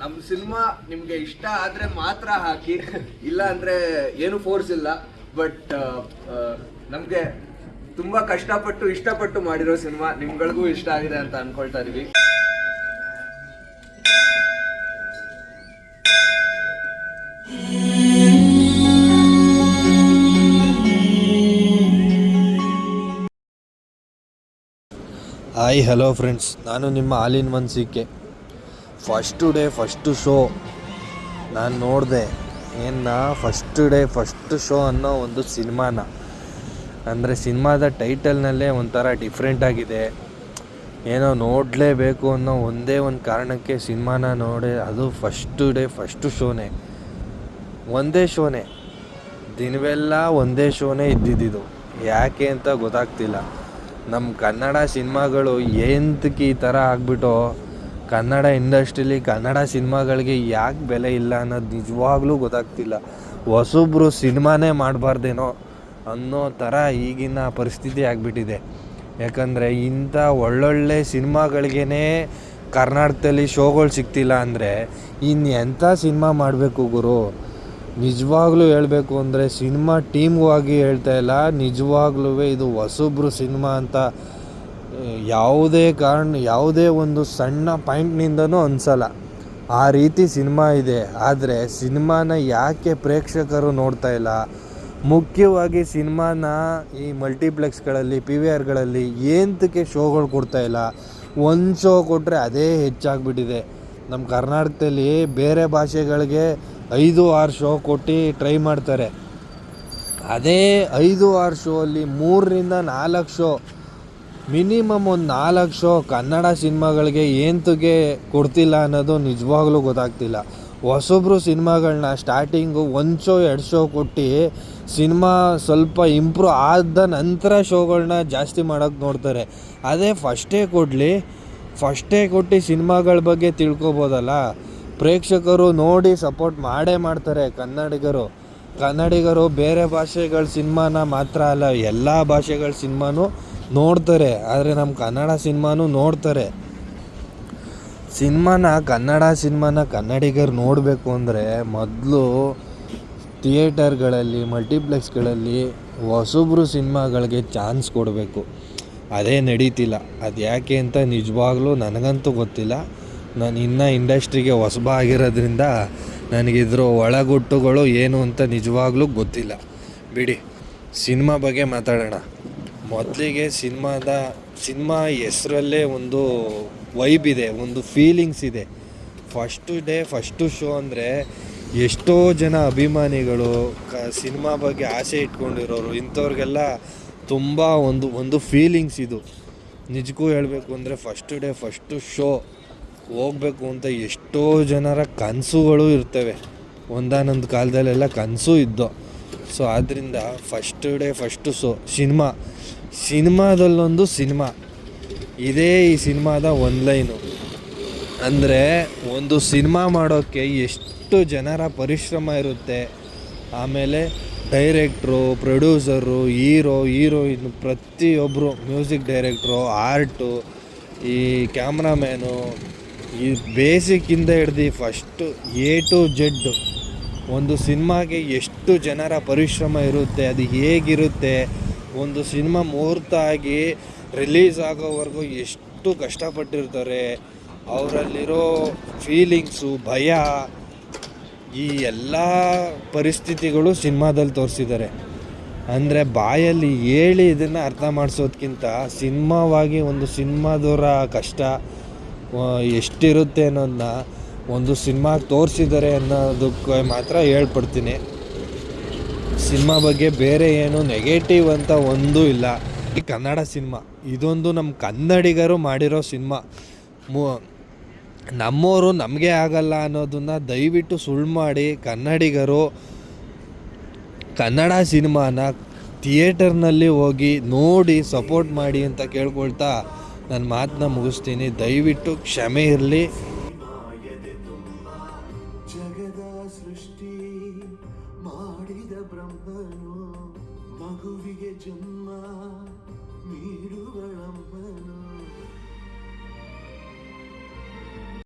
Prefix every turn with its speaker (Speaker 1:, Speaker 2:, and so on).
Speaker 1: ನಮ್ಮ ಸಿನಿಮಾ ನಿಮ್ಗೆ ಇಷ್ಟ ಆದ್ರೆ ಮಾತ್ರ ಹಾಕಿ, ಇಲ್ಲ ಅಂದ್ರೆ ಏನು ಫೋರ್ಸ್ ಇಲ್ಲ. ಬಟ್ ನಮ್ಗೆ ತುಂಬಾ ಕಷ್ಟಪಟ್ಟು, ಇಷ್ಟಪಟ್ಟು ಮಾಡಿರೋ ಸಿನಿಮಾ ನಿಮ್ಗಳಿಗೂ ಇಷ್ಟ ಆಗಿದೆ ಅಂತ ಅನ್ಕೊಳ್ತಾ ಇದೀವಿ.
Speaker 2: ಹಾಯ್ ಹಲೋ ಫ್ರೆಂಡ್ಸ್ ನಾನು ನಿಮ್ಮ ಆಲಿನ್ ಮನ್ಸಿಕೆ. ಫಸ್ಟು ಡೇ ಫಸ್ಟು ಶೋ ನಾನು ನೋಡಿದೆ ಏನ ಫಸ್ಟ್ ಡೇ ಫಸ್ಟ್ ಶೋ ಅನ್ನೋ ಒಂದು ಸಿನಿಮಾನ. ಅಂದರೆ ಸಿನಿಮಾದ ಟೈಟಲ್ನಲ್ಲೇ ಒಂಥರ ಡಿಫ್ರೆಂಟ್ ಆಗಿದೆ. ಏನೋ ನೋಡಲೇಬೇಕು ಅನ್ನೋ ಒಂದೇ ಒಂದು ಕಾರಣಕ್ಕೆ ಸಿನಿಮಾನ ನೋಡಿ, ಅದು ಫಸ್ಟು ಡೇ ಫಸ್ಟು ಶೋನೇ ಒಂದೇ ಶೋನೇ ದಿನವೆಲ್ಲ ಒಂದೇ ಶೋನೇ ಇದ್ದಿದ್ದು ಯಾಕೆ ಅಂತ ಗೊತ್ತಾಗ್ತಿಲ್ಲ. ನಮ್ಮ ಕನ್ನಡ ಸಿನಿಮಾಗಳು ಎಂತಕ್ಕೆ ಈ ಥರ ಆಗ್ಬಿಟ್ಟು ಕನ್ನಡ ಇಂಡಸ್ಟ್ರೀಲಿ ಕನ್ನಡ ಸಿನಿಮಾಗಳಿಗೆ ಯಾಕೆ ಬೆಲೆ ಇಲ್ಲ ಅನ್ನೋದು ನಿಜವಾಗ್ಲೂ ಗೊತ್ತಾಗ್ತಿಲ್ಲ. ಹೊಸೊಬ್ರು ಸಿನಿಮಾನೇ ಮಾಡಬಾರ್ದೇನೋ ಅನ್ನೋ ಥರ ಈಗಿನ ಪರಿಸ್ಥಿತಿ ಆಗಿಬಿಟ್ಟಿದೆ. ಯಾಕಂದರೆ ಇಂಥ ಒಳ್ಳೊಳ್ಳೆ ಸಿನಿಮಾಗಳಿಗೇ ಕರ್ನಾಟಕದಲ್ಲಿ ಶೋಗಳು ಸಿಗ್ತಿಲ್ಲ ಅಂದರೆ ಇನ್ನು ಎಂಥ ಸಿನಿಮಾ ಮಾಡಬೇಕು ಗುರು? ನಿಜವಾಗ್ಲೂ ಹೇಳಬೇಕು ಅಂದರೆ ಸಿನಿಮಾ ಟೀಮ್ಗೂ ಆಗಿ ಹೇಳ್ತಾ ಇಲ್ಲ. ನಿಜವಾಗ್ಲೂ ಇದು ಹೊಸಬ್ರು ಸಿನಿಮಾ ಅಂತ ಯಾವುದೇ ಕಾರಣ, ಯಾವುದೇ ಒಂದು ಸಣ್ಣ ಪಾಯಿಂಟ್ನಿಂದನೂ ಅನಿಸಲ್ಲ. ಆ ರೀತಿ ಸಿನಿಮಾ ಇದೆ. ಆದರೆ ಸಿನಿಮಾನ ಯಾಕೆ ಪ್ರೇಕ್ಷಕರು ನೋಡ್ತಾ ಇಲ್ಲ? ಮುಖ್ಯವಾಗಿ ಸಿನಿಮಾನ ಈ ಮಲ್ಟಿಪ್ಲೆಕ್ಸ್ಗಳಲ್ಲಿ, ಪಿ ವಿ ಆರ್ಗಳಲ್ಲಿ ಏಂತಕ್ಕೆ ಶೋಗಳು ಕೊಡ್ತಾ ಇಲ್ಲ? ಒಂದು ಶೋ ಕೊಟ್ಟರೆ ಅದೇ ಹೆಚ್ಚಾಗ್ಬಿಟ್ಟಿದೆ. ನಮ್ಮ ಕರ್ನಾಟಕದಲ್ಲಿ ಬೇರೆ ಭಾಷೆಗಳಿಗೆ ಐದು, ಆರು ಶೋ ಕೊಟ್ಟು ಟ್ರೈ ಮಾಡ್ತಾರೆ. ಅದೇ ಐದು, ಆರು ಶೋ ಅಲ್ಲಿ ಮೂರರಿಂದ ನಾಲ್ಕು ಶೋ ಮಿನಿಮಮ್ ಒಂದು ನಾಲ್ಕು ಶೋ ಕನ್ನಡ ಸಿನಿಮಾಗಳಿಗೆ ಏಂತಿಗೆ ಕೊಡ್ತಿಲ್ಲ ಅನ್ನೋದು ನಿಜವಾಗ್ಲೂ ಗೊತ್ತಾಗ್ತಿಲ್ಲ. ಹೊಸೊಬ್ರು ಸಿನಿಮಾಗಳನ್ನ ಸ್ಟಾರ್ಟಿಂಗು ಒಂದು ಶೋ, ಎರಡು ಶೋ ಕೊಟ್ಟು ಸಿನಿಮಾ ಸ್ವಲ್ಪ ಇಂಪ್ರೂವ್ ಆದ ನಂತರ ಶೋಗಳನ್ನ ಜಾಸ್ತಿ ಮಾಡೋಕ್ಕೆ ನೋಡ್ತಾರೆ. ಅದೇ ಫಸ್ಟೇ ಕೊಡಲಿ ಫಸ್ಟೇ ಕೊಟ್ಟು ಸಿನಿಮಾಗಳ ಬಗ್ಗೆ ತಿಳ್ಕೊಬೋದಲ್ಲ? ಪ್ರೇಕ್ಷಕರು ನೋಡಿ ಸಪೋರ್ಟ್ ಮಾಡೇ ಮಾಡ್ತಾರೆ ಕನ್ನಡಿಗರು. ಕನ್ನಡಿಗರು ಬೇರೆ ಭಾಷೆಗಳ ಸಿನಿಮಾನ ಮಾತ್ರ ಅಲ್ಲ, ಎಲ್ಲ ಭಾಷೆಗಳ ಸಿನಿಮಾನು ನೋಡ್ತಾರೆ, ಆದರೆ ನಮ್ಮ ಕನ್ನಡ ಸಿನಿಮಾನೂ ನೋಡ್ತಾರೆ. ಸಿನಿಮಾನ, ಕನ್ನಡ ಸಿನಿಮಾನ ಕನ್ನಡಿಗರು ನೋಡಬೇಕು ಅಂದರೆ ಮೊದಲು ಥಿಯೇಟರ್ಗಳಲ್ಲಿ, ಮಲ್ಟಿಪ್ಲೆಕ್ಸ್ಗಳಲ್ಲಿ ಹೊಸಬ್ರು ಸಿನಿಮಾಗಳಿಗೆ ಚಾನ್ಸ್ ಕೊಡಬೇಕು. ಅದೇ ನಡೀತಿಲ್ಲ. ಅದು ಯಾಕೆ ಅಂತ ನಿಜವಾಗ್ಲೂ ನನಗಂತೂ ಗೊತ್ತಿಲ್ಲ. ನಾನು ಇನ್ನೂ ಇಂಡಸ್ಟ್ರಿಗೆ ಹೊಸಬ ಆಗಿರೋದ್ರಿಂದ ನನಗಿದ್ರ ಒಳಗುಟ್ಟುಗಳು ಏನು ಅಂತ ನಿಜವಾಗ್ಲೂ ಗೊತ್ತಿಲ್ಲ. ಬಿಡಿ, ಸಿನಿಮಾ ಬಗ್ಗೆ ಮಾತಾಡೋಣ. ಮೊದಲಿಗೆ ಸಿನಿಮಾದ, ಸಿನಿಮಾ ಹೆಸರಲ್ಲೇ ಒಂದು ವೈಬ್ ಇದೆ, ಒಂದು ಫೀಲಿಂಗ್ಸ್ ಇದೆ. ಫಸ್ಟು ಡೇ ಫಸ್ಟು ಶೋ ಅಂದರೆ ಎಷ್ಟೋ ಜನ ಅಭಿಮಾನಿಗಳು ಕ, ಸಿನಿಮಾ ಬಗ್ಗೆ ಆಸೆ ಇಟ್ಕೊಂಡಿರೋರು, ಇಂಥವ್ರಿಗೆಲ್ಲ ತುಂಬ ಒಂದು ಒಂದು ಫೀಲಿಂಗ್ಸ್ ಇದು. ನಿಜಕ್ಕೂ ಹೇಳಬೇಕು ಅಂದರೆ ಫಸ್ಟ್ ಡೇ ಫಸ್ಟು ಶೋ ಹೋಗ್ಬೇಕು ಅಂತ ಎಷ್ಟೋ ಜನರ ಕನಸುಗಳು ಇರ್ತವೆ. ಒಂದಾನೊಂದು ಕಾಲದಲ್ಲೆಲ್ಲ ಕನಸು ಇದ್ದು. ಸೊ ಆದ್ದರಿಂದ first day first show cinema. ಸಿನಿಮಾದಲ್ಲೊಂದು cinema. ಇದೇ ಈ ಸಿನಿಮಾದ ಒಂದು ಲೈನು. ಅಂದರೆ ಒಂದು ಸಿನಿಮಾ ಮಾಡೋಕ್ಕೆ ಎಷ್ಟು ಜನರ ಪರಿಶ್ರಮ ಇರುತ್ತೆ. ಆಮೇಲೆ ಡೈರೆಕ್ಟ್ರು, ಪ್ರೊಡ್ಯೂಸರು, ಹೀರೋ, ಹೀರೋಯಿನ್ ಪ್ರತಿಯೊಬ್ಬರು ಮ್ಯೂಸಿಕ್ ಡೈರೆಕ್ಟ್ರು, ಆರ್ಟು, ಈ ಕ್ಯಾಮ್ರಾಮ್ಯಾನು, ಈ ಬೇಸಿಕ್ಕಿಂದ ಹಿಡ್ದು ಫಸ್ಟು ಎ ಟು ಜೆಡ್ಡು ಒಂದು ಸಿನಿಮಾಗೆ ಎಷ್ಟು ಜನರ ಪರಿಶ್ರಮ ಇರುತ್ತೆ, ಅದು ಹೇಗಿರುತ್ತೆ ಒಂದು ಸಿನಿಮಾ ಮುಹೂರ್ತ ಆಗಿ ರಿಲೀಸ್ ಆಗೋವರೆಗೂ ಎಷ್ಟು ಕಷ್ಟಪಟ್ಟಿರ್ತಾರೆ. ಅವರಲ್ಲಿರೋ ಫೀಲಿಂಗ್ಸು, ಭಯ, ಈ ಎಲ್ಲ ಪರಿಸ್ಥಿತಿಗಳು ಸಿನಿಮಾದಲ್ಲಿ ತೋರಿಸಿದ್ದಾರೆ. ಅಂದರೆ ಬಾಯಲ್ಲಿ ಹೇಳಿ ಇದನ್ನು ಅರ್ಥ ಮಾಡಿಸೋದಕ್ಕಿಂತ ಸಿನಿಮಾವಾಗಿ ಒಂದು ಸಿನಿಮಾದವರ ಕಷ್ಟ ಎಷ್ಟಿರುತ್ತೆ ಅನ್ನೋದನ್ನ ಒಂದು ಸಿನಿಮಾಗೆ ತೋರಿಸಿದ್ದಾರೆ ಅನ್ನೋದಕ್ಕೆ ಮಾತ್ರ ಹೇಳ್ಪಡ್ತೀನಿ ಸಿನಿಮಾ ಬಗ್ಗೆ ಬೇರೆ ಏನು ನೆಗೆಟಿವ್ ಅಂತ ಒಂದೂ ಇಲ್ಲ. ಈ ಕನ್ನಡ ಸಿನಿಮಾ, ಇದೊಂದು ನಮ್ಮ ಕನ್ನಡಿಗರು ಮಾಡಿರೋ ಸಿನಿಮಾ. ಮು ನಮ್ಮವರು ನಮಗೆ ಆಗಲ್ಲ ಅನ್ನೋದನ್ನು ದಯವಿಟ್ಟು ಸುಳ್ಳು ಮಾಡಿ ಕನ್ನಡಿಗರು ಕನ್ನಡ ಸಿನಿಮಾನ ಥಿಯೇಟರ್ನಲ್ಲಿ ಹೋಗಿ ನೋಡಿ ಸಪೋರ್ಟ್ ಮಾಡಿ ಅಂತ ಕೇಳ್ಕೊಳ್ತಾ ನನ್ನ ಮಾತನ್ನ ಮುಗಿಸ್ತೀನಿ. ದಯವಿಟ್ಟು ಕ್ಷಮೆ ಇರಲಿ. ಬ್ರಹ್ಮನು ಮಗುವಿಗೆ ಜನ್ಮ ನೀಡುಗಳಮ್ಮನು